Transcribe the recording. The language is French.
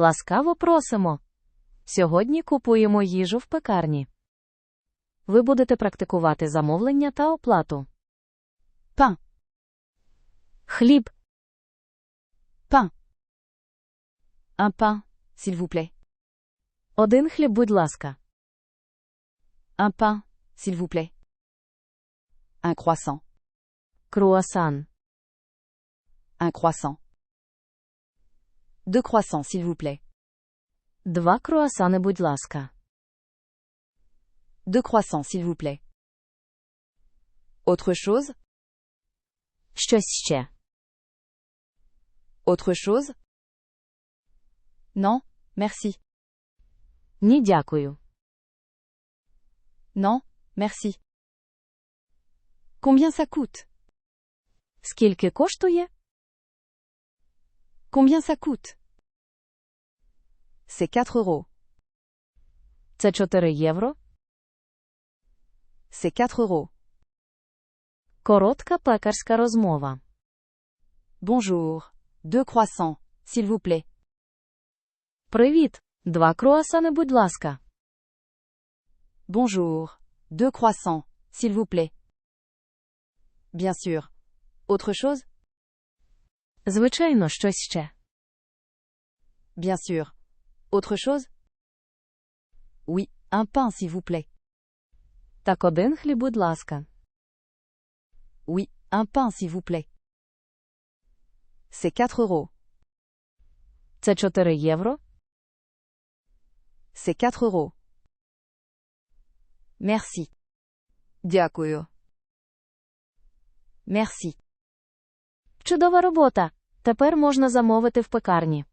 Ласкаво просимо. Сьогодні купуємо їжу в пекарні. Ви будете практикувати замовлення та оплату. Pain. Хліб, Pain. Un pain, s'il vous plaît. один хліб, будь ласка. Un pain, s'il vous plaît. Un croissant. Круасан. Un croissant. Deux croissants, s'il vous plaît. Два круасани, будь ласка. Deux croissants, s'il vous plaît. Autre chose Щось ще. Autre chose Non, merci. Ні, дякую. Non, merci. Combien ça coûte Скільки коштує? Combien ça coûte C'est 4 euros. Це 4 євро. C'est 4 euros. Коротка пекарська розмова. Bonjour. Deux croissants, s'il vous plaît. Привіт. Два круасани, будь ласка. Bonjour. Deux croissants, s'il vous plaît. Bien sûr. Autre chose Звичайно, щось ще. Bien sûr. Autre chose Oui, un pain, s'il vous plaît. Так один хліб, будь ласка. Oui, un pain, s'il vous plaît. C'est 4 euros. Це 4 євро. C'est 4 euros. Merci. Дякую. Merci. Чудова робота. Тепер можна замовити в пекарні.